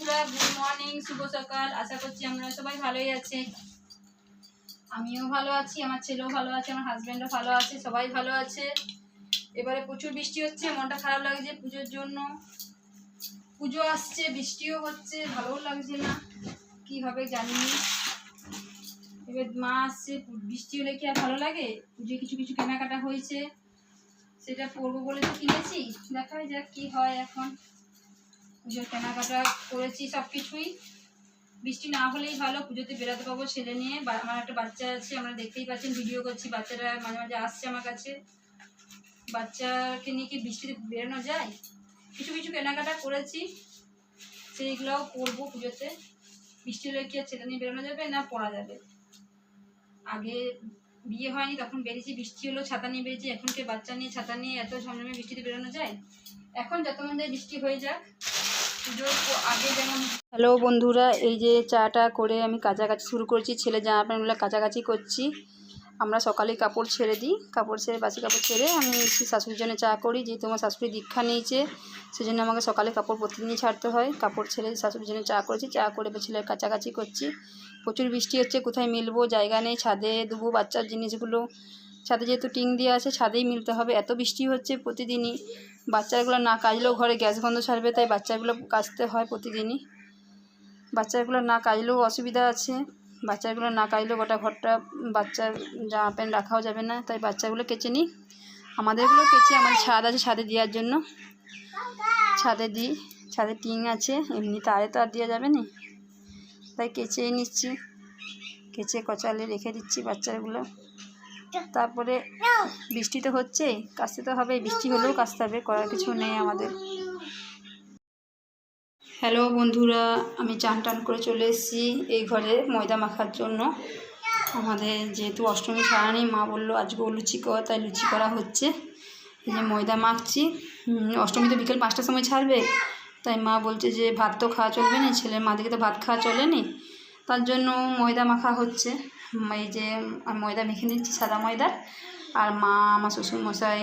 বন্ধুরা good morning শুভ সকাল। আশা করছি আপনারা সবাই ভালোই আছে আমিও ভালো আছি, আমার ছেলেও ভালো আছে, আমার হাজব্যান্ডও ভালো আছে, সবাই ভালো আছে। এবারে প্রচুর বৃষ্টি হচ্ছে, মনটা খারাপ লাগছে পুজোর জন্য। পুজো আসছে, বৃষ্টিও হচ্ছে, ভালোও লাগছে না। কি হবে জানি এবার মা আসছে, বৃষ্টি হলে কি আর ভালো লাগে? পুজোয় কিছু কিছু কেনাকাটা হয়েছে। সেটা পরবো বলে তো কিনেছি। দেখা যাক কি হয় এখন। পুজোর কেনাকাটা করেছি সব কিছুই বৃষ্টি না হলেই ভালো, পুজোতে বেরোতে পাবো ছেলে নিয়ে। আমার একটা বাচ্চা আছে, আমরা দেখতেই পাচ্ছেন ভিডিও করছি বাচ্চারা মাঝে মাঝে আসছে আমার কাছে। বাচ্চাকে নিয়ে কি বৃষ্টিতে বেরোনো যায়? কিছু কিছু কেনাকাটা করেছি, সেইগুলোও করব পুজোতে। বৃষ্টি হলে কি আর ছেলে নিয়ে বেরোনো যাবে না পড়া যাবে? আগে বিয়ে হয়নি, তখন বেরিয়েছি, বৃষ্টি হলো, ছাতা নিয়ে বেরিয়েছি, এখন এখনকে বাচ্চা নিয়ে, ছাতা নিয়ে এত ঝমঝমে বৃষ্টিতে বেরোনো যায়? এখন যত মধ্যে বৃষ্টি হয়ে যাক। হ্যালো বন্ধুরা, এই যে চাটা করে আমি কাছাকাছি শুরু করেছি, ছেলে জামা প্যান্টগুলো কাছাকাছি করছি। আমরা সকালে কাপড় ছেড়ে দিই, কাপড় ছেড়ে, বাসি কাপড় ছেড়ে আমি শাশুড়ির জন্য চা করি, যেহেতু আমার শাশুড়ি দীক্ষা নিয়েছে, সেজন্য আমাকে সকালে কাপড় প্রতিদিনই ছাড়তে হয়। কাপড় ছেড়ে শাশুড়ির জন্য চা করেছি, চা করে ছেলের কাছাকাছি করছি। প্রচুর বৃষ্টি হচ্ছে, কোথায় মিলবো জায়গা নেই, ছাদে দেবো বাচ্চার জিনিসগুলো। ছাদে যেহেতু টিং দিয়ে আছে, ছাদেই মিলতে হবে। এত বৃষ্টি হচ্ছে প্রতিদিনই বাচ্চাগুলো না কাজলেও ঘরে গ্যাস গন্ধ ছাড়বে, তাই বাচ্চাগুলো কাচতে হয় প্রতিদিনই। বাচ্চাগুলো না কাজলেও অসুবিধা আছে, বাচ্চাগুলো না কাজলেও গোটা ঘরটা বাচ্চার জামা প্যান্ট রাখাও যাবে না, তাই বাচ্চাগুলো কেচে নিই। আমাদেরগুলো কেচে আমার ছাদ আছে ছাদে দেওয়ার জন্য। ছাদে দিই, ছাদে টিং আছে, এমনি তারে তো আর দেওয়া যাবে না। তাই কেচেই নিচ্ছি, কেচে কচালে রেখে দিচ্ছি বাচ্চাগুলো। তারপরে বৃষ্টি তো হচ্ছেই কাচতে তো হবে, বৃষ্টি হলেও কাচতে হবে, করার কিছু নেই আমাদের। হ্যালো বন্ধুরা, আমি চান টান করে চলে এসেছি এই ঘরে ময়দা মাখার জন্য। আমাদের যেহেতু অষ্টমী ছাড়া নেই, মা বলল আজকেও লুচি কর তাই লুচি করা হচ্ছে। এই যে ময়দা মাখছি। অষ্টমী তো বিকেল পাঁচটার সময় ছাড়বে, তাই মা বলছে যে ভাত তো খাওয়া চলবে না ছেলের মাদিকে তো ভাত খাওয়া চলে নি তার জন্য ময়দা মাখা হচ্ছে। এই যে ময়দা মেখে নিচ্ছি, সাদা ময়দা। আর মা, আমার শ্বশুর মশাই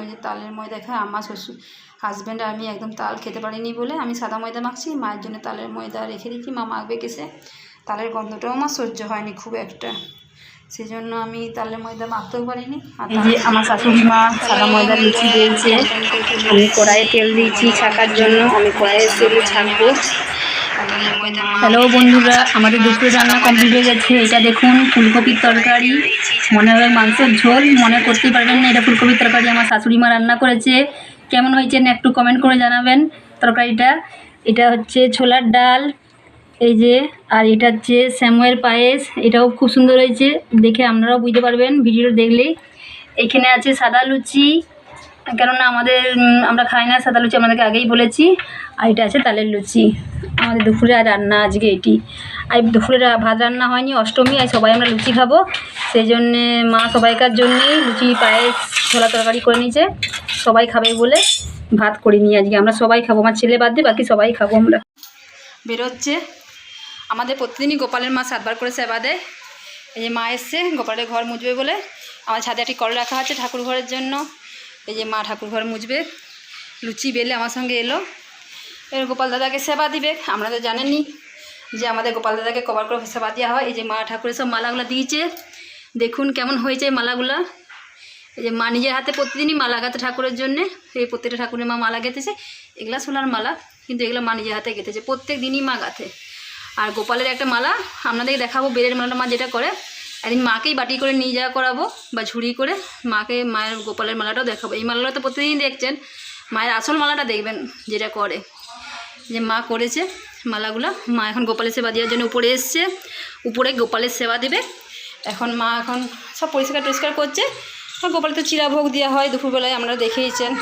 ওই যে তালের ময়দা খায় আমার শ্বশুর হাজব্যান্ড আমি একদম তাল খেতে পারিনি বলে আমি সাদা ময়দা মাখছি। মায়ের জন্য তালের ময়দা রেখে দিচ্ছি মা মাখবে কেসে। তালের গন্ধটাও আমার সহ্য হয়নি খুব একটা। সেই জন্য আমি তালের ময়দা মাখতেও পারিনি। আমার শাশুড়ি মা সাদা ময়দার লুচি দিয়েছে, আমি কড়াইয়ে তেল দিয়েছি ছাকার জন্য, আমি কড়াইয়ে তেল ছাকবো। হ্যালো বন্ধুরা, আমাদের দুপুরে রান্না কমপ্লিট হয়ে গেছে। এটা দেখুন, ফুলকপির তরকারি। মনে হয় মাংসের ঝোল, মনে করতেই পারবেন না, এটা ফুলকপির তরকারি আমার শাশুড়ি মা রান্না করেছে। কেমন হয়েছে না একটু কমেন্ট করে জানাবেন তরকারিটা। এটা হচ্ছে ছোলার ডাল, এই যে, আর এটা হচ্ছে স্যামুয়ের পায়েস। এটাও খুব সুন্দর হয়েছে, দেখে আপনারাও বুঝতে পারবেন, ভিডিওটা দেখলেই। এখানে আছে সাদা লুচি, কেননা আমাদের আমরা খাই না, সাদা লুচি আমাদেরকে আগেই বলেছি। আর এটা আছে তালের লুচি। আমাদের দুপুরে আর রান্না আজকে এটি। আর দুপুরে ভাত রান্না হয়নি, অষ্টমী আর সবাই আমরা লুচি খাব। সেই জন্যে মা সবাইকার জন্যেই লুচি, পায়েস, ছোলা তরকারি করে নিয়েছে। সবাই খাবে বলে ভাত করিনি আজকে আমরা সবাই খাব। আমার ছেলে বাদ দিয়ে বাকি সবাই খাব আমরা। বেরোচ্ছে। আমাদের প্রতিদিনই গোপালের মা সাতবার করে সেবা দেয়। এই যে মা এসছে, গোপালের ঘর মুছবে বলে। আমার ছাদে একটি কল রাখা আছে ঠাকুর ঘরের জন্য। এই যে মা ঠাকুর ঘর মুছবে লুচি বেলে আমার সঙ্গে এলো। এবার গোপাল দাদাকে সেবা দিবে। আমরা তো জানেনই যে আমাদের গোপাল দাদাকে কভার করে সেবা দেওয়া হয়। এই যে মা ঠাকুরের সব মালাগুলো দিয়েছে। দেখুন কেমন হয়েছে মালাগুলা। এই যে মা নিজের হাতে প্রতিদিনই মালা গাঁথে ঠাকুরের জন্যে। এই প্রত্যেকটা ঠাকুরের মা মালা গেঁথেছে। এগুলা সোনার মালা, কিন্তু এগুলো মা নিজের হাতে গেঁথেছে। প্রত্যেক দিনই মা গাঁথে। আর গোপালের একটা মালা, আপনাদেরকে দেখাবো। বেলের মালাটা মা যেটা করে, একদিন মাকেই বাটি করে নিয়ে যাওয়া করাবো বা ঝুড়ি করে। মাকে, মায়ের গোপালের মালাটাও দেখাবো। এই মালাটা তো প্রতিদিন দেখছেন। মায়ের আসল মালাটা দেখবেন যেটা করে। যে মা করেছে মালাগুলো, মা এখন গোপালের সেবা দেওয়ার জন্য উপরে এসছে, উপরে গোপালের সেবা দেবে। এখন মা এখন সব পরিষ্কার টরিষ্কার করছে। গোপালে তো চিরাভোগ দেওয়া হয়, দুপুরবেলায় আমরা দেখেইছেন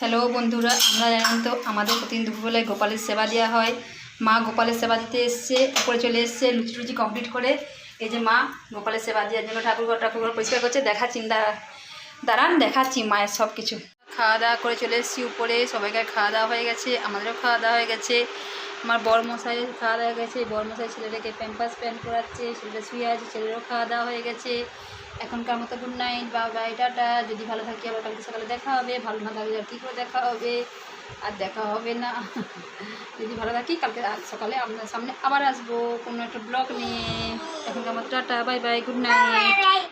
হ্যালো বন্ধুরা, আমরা জানেন তো আমাদের প্রতিদিন দুপুরবেলায় গোপালের সেবা দেওয়া হয়। মা গোপালের সেবা দিতে এসছে, উপরে চলে এসছে, লুচি টুচি কমপ্লিট করে। এই যে মা গোপালের সেবা দেওয়ার জন্য ঠাকুরঘর ঠাকুরঘর পরিষ্কার করছে, দেখাচ্ছি, দাঁড়া দাঁড়ান, দেখাচ্ছি মায়ের সব কিছু খাওয়া দাওয়া করে চলে এসেছি উপরে, সবাইকার খাওয়া দাওয়া হয়ে গেছে, আমাদেরও খাওয়া দাওয়া হয়ে গেছে। আমার বর মশাই খাওয়া দাওয়া গেছে বর মশাই ছেলেটাকে প্যাম্পাস প্যান্ট করাচ্ছে ছেলেটা শুয়ে আছে, ছেলেরও খাওয়া দাওয়া হয়ে গেছে। এখনকার মতো গুড নাইট বা বাই টাটা, যদি ভালো থাকি আবার কালকে সকালে দেখা হবে, ভালো না থাকলে আর কী করে দেখা হবে? আর দেখা হবে না। যদি ভালো থাকি, কালকে সকালে আপনার সামনে আবার আসব কোনো একটা ব্লগ নিয়ে। এখনকার মতো tata bye bye good night